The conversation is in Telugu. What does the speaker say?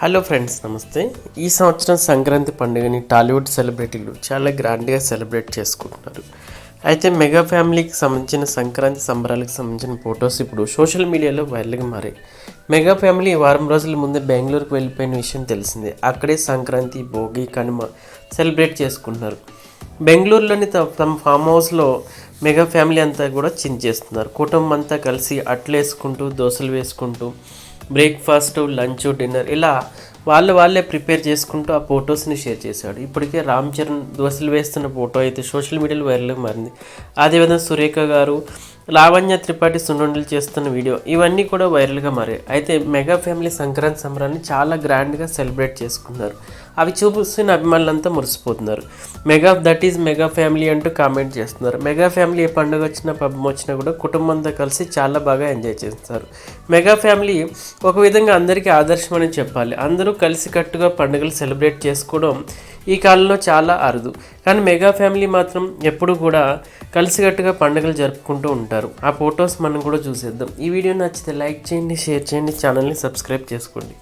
హలో ఫ్రెండ్స్ నమస్తే. ఈ సంవత్సరం సంక్రాంతి పండుగని టాలీవుడ్ సెలబ్రిటీలు చాలా గ్రాండ్గా సెలబ్రేట్ చేసుకుంటున్నారు. అయితే మెగా ఫ్యామిలీకి సంబంధించిన సంక్రాంతి సంబరాలకు సంబంధించిన ఫొటోస్ ఇప్పుడు సోషల్ మీడియాలో వైరల్గా మారాయి. మెగా ఫ్యామిలీ వారం రోజుల ముందే బెంగళూరుకు వెళ్ళిపోయిన విషయం తెలిసిందే. అక్కడే సంక్రాంతి భోగి కనుమ సెలబ్రేట్ చేసుకుంటున్నారు. బెంగళూరులోని తమ ఫామ్ హౌస్లో మెగా ఫ్యామిలీ అంతా కూడా చించేస్తున్నారు. కుటుంబం అంతా కలిసి అట్లు వేసుకుంటూ దోశలు వేసుకుంటూ బ్రేక్ఫాస్ట్ లంచ్ డిన్నర్ ఇలా వాళ్ళు వాళ్ళే ప్రిపేర్ చేసుకుంటూ ఆ ఫొటోస్ని షేర్ చేశాడు. ఇప్పటికే రామ్ చరణ్ దోశలు వేస్తున్న ఫోటో అయితే సోషల్ మీడియాలో వైరల్గా మారింది. అదేవిధంగా సురేఖ గారు లావణ్య త్రిపాఠి సున్నుండలు చేస్తున్న వీడియో ఇవన్నీ కూడా వైరల్గా మారాయి. అయితే మెగా ఫ్యామిలీ సంక్రాంతి సంబరాన్ని చాలా గ్రాండ్గా సెలబ్రేట్ చేసుకున్నారు. అవి చూపిస్తున్న అభిమానులంతా మురిసిపోతున్నారు. Mega that is mega family అంటూ కామెంట్ చేస్తున్నారు. మెగా ఫ్యామిలీ ఏ పండుగ వచ్చినా పబ్బం వచ్చినా కూడా కుటుంబంతో కలిసి చాలా బాగా ఎంజాయ్ చేస్తారు. మెగా ఫ్యామిలీ ఒక విధంగా అందరికీ ఆదర్శం అని చెప్పాలి. అందరూ కలిసికట్టుగా పండుగలు సెలబ్రేట్ చేసుకోవడం ఈ కాలంలో చాలా అరుదు. కానీ మెగా ఫ్యామిలీ మాత్రం ఎప్పుడు కూడా కలిసికట్టుగా పండుగలు జరుపుకుంటూ ఉంటారు. ఆ ఫొటోస్ మనం కూడా చూసేద్దాం. ఈ వీడియో నచ్చితే లైక్ చేయండి షేర్ చేయండి ఛానల్ని సబ్స్క్రైబ్ చేసుకోండి.